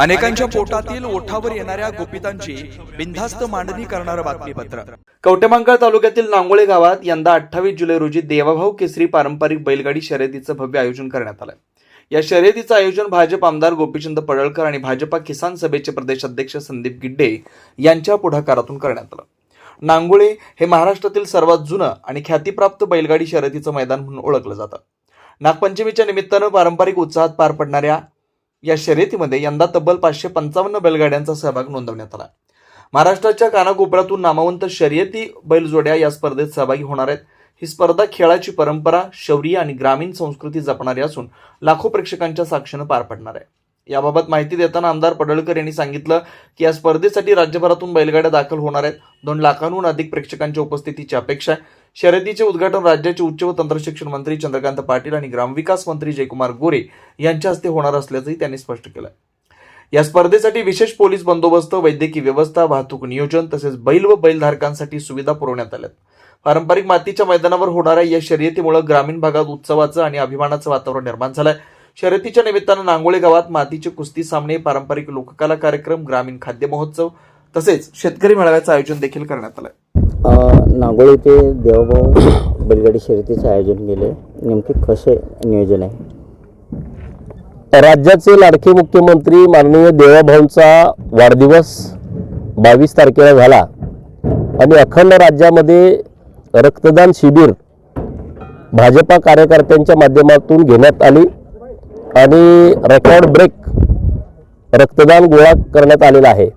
अनेकांच्या पोटातील ओठावर येणाऱ्या गोपितांची बिनधास्त मांडणी करणारं बातमीपत्र. कवटेमांकाळ तालुक्यातील नांगोळे गावात यंदा अठ्ठावीस जुलै रोजी देवाभाऊ केसरी पारंपरिक बैलगाडी शर्यतीचं भव्य आयोजन करण्यात आलं या शर्यतीचं आयोजन भाजप आमदार गोपीचंद पडळकर आणि भाजपा किसान सभेचे प्रदेशाध्यक्ष संदीप गिड्डे यांच्या पुढाकारातून करण्यात आलं. नांगोळे हे महाराष्ट्रातील सर्वात जुनं आणि ख्यातीप्राप्त बैलगाडी शर्यतीचं मैदान म्हणून ओळखलं जातं. नागपंचमीच्या निमित्तानं पारंपरिक उत्साहात पार पडणाऱ्या या शर्यतीमध्ये यंदा तब्बल पाचशे पंचावन्न बैलगाड्यांचा सहभाग नोंदवण्यात आला. महाराष्ट्राच्या कानाकोपऱ्यातून नामवंत शर्यती बैलजोड्या या स्पर्धेत सहभागी होणार आहेत. ही स्पर्धा खेळाची परंपरा शौर्य आणि ग्रामीण संस्कृती जपणारी असून लाखो प्रेक्षकांच्या साक्षीनं पार पडणार आहे. याबाबत माहिती देताना आमदार पडळकर यांनी सांगितलं की या स्पर्धेसाठी राज्यभरातून बैलगाड्या दाखल होणार आहेत. दोन लाखांहून अधिक प्रेक्षकांच्या उपस्थितीची अपेक्षा आहे. शर्यतीचे उद्घाटन राज्याचे उच्च व तंत्रशिक्षण मंत्री चंद्रकांत पाटील आणि ग्रामविकास मंत्री जयकुमार गोरे यांच्या हस्ते होणार असल्याचंही त्यांनी स्पष्ट केलं या स्पर्धेसाठी विशेष पोलीस बंदोबस्त वैद्यकीय व्यवस्था वाहतूक नियोजन तसेच बैल व बैलधारकांसाठी सुविधा पुरवण्यात आल्यात. पारंपरिक मातीच्या मैदानावर होणाऱ्या या शर्यतीमुळे ग्रामीण भागात उत्सवाचं आणि अभिमानाचं वातावरण निर्माण झालंय. शर्यतीच्या निमित्तानं नांगोळे गावात मातीचे कुस्ती सामने पारंपरिक लोककला कार्यक्रम ग्रामीण खाद्य महोत्सव तसेच शेतकरी मेळाव्याचं आयोजन देखील करण्यात आलं नागोळी ते देवभाऊ बैलगाडी शर्यतीचं आयोजन केले. नेमके कसे नियोजन आहे? राज्याचे लाडके मुख्यमंत्री माननीय देवाभाऊंचा वाढदिवस बावीस तारखेला झाला. आणि अखंड राज्यामध्ये रक्तदान शिबिर भाजपा कार्यकर्त्यांच्या माध्यमातून घेण्यात आली. आणि रेकॉर्ड ब्रेक रक्तदान गोळा करण्यात आलेला आहे.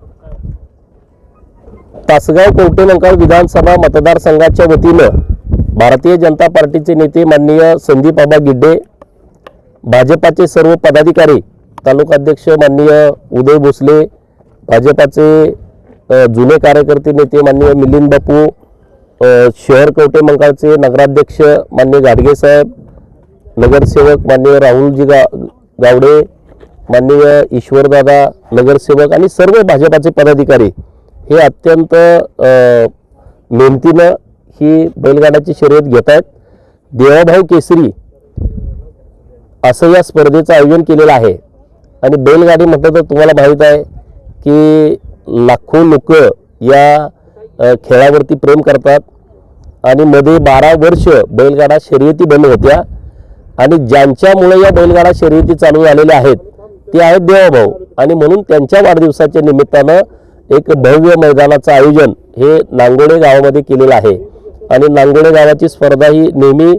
तासगाव कवटेमंकाळ विधानसभा मतदारसंघाच्या वतीनं भारतीय जनता पार्टीचे नेते माननीय संदीप बाबा गिड्डे भाजपाचे सर्व पदाधिकारी तालुकाध्यक्ष माननीय उदय भोसले भाजपाचे जुने कार्यकर्ते नेते माननीय मिलिंद बापू शहर कवटे मंकाळचे नगराध्यक्ष माननीय गाडगे साहेब नगरसेवक माननीय राहुलजी गा गावडे माननीय ईश्वरदादा नगरसेवक आणि सर्व भाजपाचे पदाधिकारी हे अत्यंत मेहनतीनं ही बैलगाड्याची शर्यत घेत आहेत. देवाभाऊ केसरी असं या स्पर्धेचं आयोजन केलेलं आहे. आणि बैलगाडी म्हटलं तर तुम्हाला माहीत आहे की लाखो लोक या खेळावरती प्रेम करतात. आणि मध्ये बारा वर्ष बैलगाडा शर्यती बंद होत्या. आणि ज्यांच्यामुळे या बैलगाडा शर्यती चालू झालेल्या आहेत ते आहेत देवाभाऊ. आणि म्हणून त्यांच्या वाढदिवसाच्या निमित्तानं एक भव्य मैदानाचं आयोजन हे नांगोडे गावामध्ये केलेलं आहे. आणि नांगोडे गावाची स्पर्धा ही नेहमी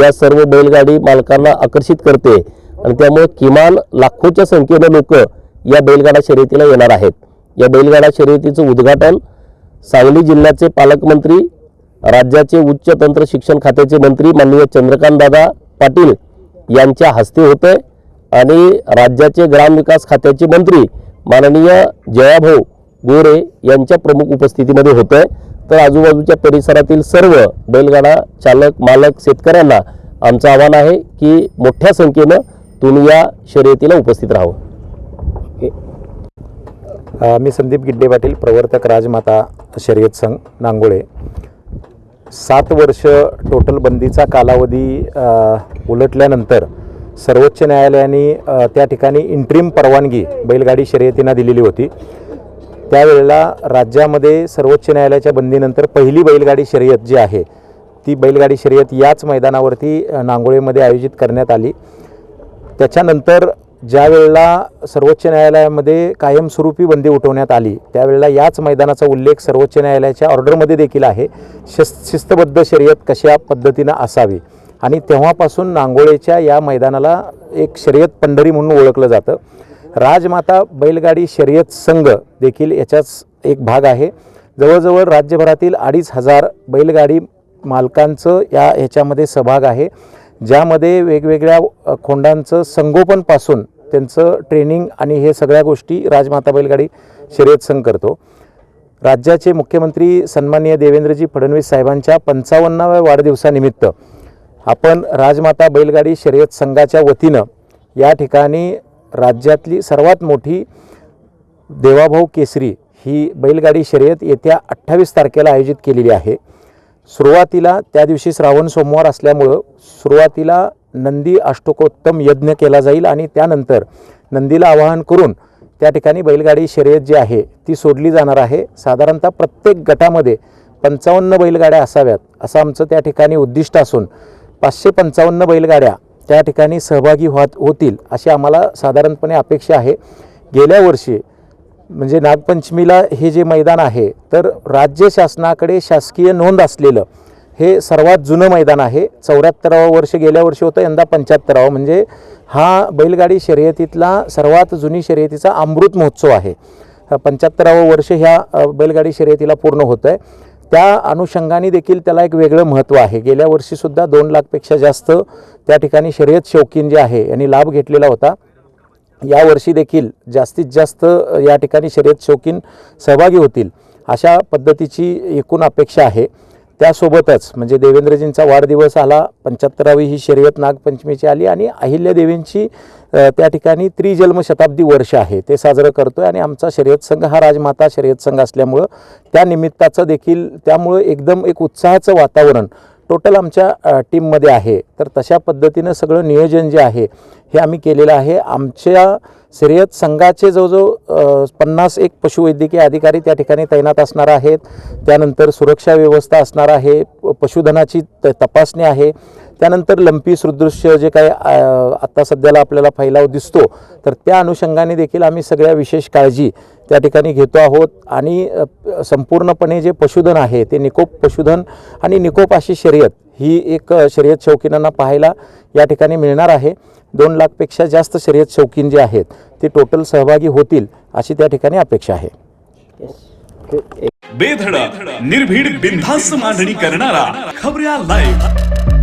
या सर्व बैलगाडी मालकांना आकर्षित करते. आणि त्यामुळे किमान लाखोच्या संख्येनं लोक या बैलगाडा शर्यतीला येणार आहेत. या बैलगाडा शर्यतीचं उद्घाटन सांगली जिल्ह्याचे पालकमंत्री राज्याचे उच्च तंत्र शिक्षण खात्याचे मंत्री माननीय चंद्रकांतदादा पाटील यांच्या हस्ते होते आणि राज्याचे ग्रामविकास खात्याचे मंत्री माननीय जयाभाऊ गोरे यांच्या प्रमुख उपस्थितीमध्ये होतंय. तर आजूबाजूच्या परिसरातील सर्व बैलगाडा चालक मालक शेतकऱ्यांना आमचं आव्हान आहे की मोठ्या संख्येनं तुम्ही या शर्यतीला उपस्थित राहावं. मी संदीप गिड्डे पाटील प्रवर्तक राजमाता शर्यत संघ नांगोळे. सात वर्ष टोटल बंदीचा कालावधी उलटल्यानंतर सर्वोच्च न्यायालयाने त्या ठिकाणी इंट्रीम परवानगी बैलगाडी शर्यतींना दिलेली होती. त्यावेळेला राज्यामध्ये सर्वोच्च न्यायालयाच्या बंदीनंतर पहिली बैलगाडी शर्यत जी आहे ती बैलगाडी शर्यत याच मैदानावरती नांगोळीमध्ये नांगोळेमध्ये आयोजित करण्यात आली. त्याच्यानंतर ज्या वेळेला सर्वोच्च न्यायालयामध्ये कायमस्वरूपी बंदी उठवण्यात आली त्यावेळेला याच मैदानाचा उल्लेख सर्वोच्च न्यायालयाच्या ऑर्डरमध्ये देखील आहे. शिस शिस्तबद्ध शर्यत कशा पद्धतीनं असावी? आणि तेव्हापासून नांगोळेच्या या मैदानाला एक शर्यत पंढरी म्हणून ओळखलं जातं. राजमाता बैलगाडी शर्यत संघ देखील याचाच एक भाग आहे. जवळजवळ राज्यभरातील अडीच हजार बैलगाडी मालकांचं या ह्याच्यामध्ये सहभाग आहे. ज्यामध्ये वेगवेगळ्या खोंडांचं संगोपनपासून त्यांचं ट्रेनिंग आणि हे सगळ्या गोष्टी राजमाता बैलगाडी शर्यत संघ करतो. राज्याचे मुख्यमंत्री सन्माननीय देवेंद्रजी फडणवीस साहेबांच्या पंचावन्नाव्या वाढदिवसानिमित्त आपण राजमाता बैलगाडी शर्यत संघाच्या वतीनं या ठिकाणी राज्यातली सर्वात मोठी देवाभाऊ केसरी ही बैलगाडी शर्यत येत्या अठ्ठावीस तारखेला आयोजित केलेली आहे. सुरुवातीला त्या दिवशी श्रावण सोमवार असल्यामुळं सुरुवातीला नंदी अष्टकोत्तम यज्ञ केला जाईल आणि त्यानंतर नंदीला आवाहन करून त्या ठिकाणी बैलगाडी शर्यत जी आहे ती सोडली जाणार आहे. साधारणतः प्रत्येक गटामध्ये पंचावन्न बैलगाड्या असाव्यात असं आमचं त्या ठिकाणी उद्दिष्ट असून पाचशे पंचावन्न बैलगाड्या त्या ठिकाणी सहभागी होत होतील अशी आम्हाला साधारणपणे अपेक्षा आहे. गेल्या वर्षी म्हणजे नागपंचमीला हे जे मैदान आहे तर राज्य शासनाकडे शासकीय नोंद असलेलं हे सर्वात जुनं मैदान आहे. चौऱ्याहत्तरावं वर्ष गेल्या वर्षी होतं यंदा पंच्याहत्तरावं. म्हणजे हा बैलगाडी शर्यतीतला सर्वात जुनी शर्यतीचा अमृत महोत्सव आहे. पंच्याहत्तरावं वर्ष ह्या बैलगाडी शर्यतीला पूर्ण होतं आहे त्या अनुषंगाने देखील त्याला एक वेगळं महत्त्व आहे. गेल्या वर्षीसुद्धा दोन लाखपेक्षा जास्त त्या ठिकाणी शर्यत शौकीन जे आहे यांनी लाभ घेतलेला होता. यावर्षी देखील जास्तीत जास्त या ठिकाणी शर्यत शौकीन सहभागी होतील अशा पद्धतीची एकूण अपेक्षा आहे. त्यासोबतच म्हणजे देवेंद्रजींचा वाढदिवस आला पंच्याहत्तरावी ही शर्यत नागपंचमीची आली आणि अहिल्यादेवींची त्या ठिकाणी त्रिजन्म शताब्दी वर्ष आहे. ते साजरं करतो आहे आणि आमचा शर्यत संघ हा राजमाता शर्यत संघ असल्यामुळं त्या निमित्ताचं देखील त्यामुळं एकदम एक उत्साहाचं वातावरण टोटल आमच्या टीममध्ये आहे. तर तशा पद्धतीनं सगळं नियोजन जे आहे हे आम्ही केलेलं आहे. आमच्या शर्यत संघाचे जवळजवळ पन्नास एक पशुवैद्यकीय अधिकारी त्या ठिकाणी तैनात असणार आहेत. त्यानंतर सुरक्षा व्यवस्था असणार आहे. पशुधनाची त तपासणी आहे. त्यानंतर लंपी सदृश्य जे काही आत्ता सध्याला आपल्याला फैलाव दिसतो तर त्या अनुषंगाने देखील आम्ही सगळ्या विशेष काळजी त्या ठिकाणी घेतो आहोत. आणि संपूर्णपणे जे पशुधन आहे ते निकोप पशुधन आणि निकोप अशी शर्यत ही एक शर्यत शौकीनांना पाहायला या ठिकाणी मिळणार आहे. दोन लाखपेक्षा जास्त शर्यत शौकीन जे आहेत ते टोटल सहभागी होतील अशी त्या ठिकाणी अपेक्षा आहे. बेधडक निर्भीड बिनधास्त मांडणी करणारा खबऱ्या लाईव्ह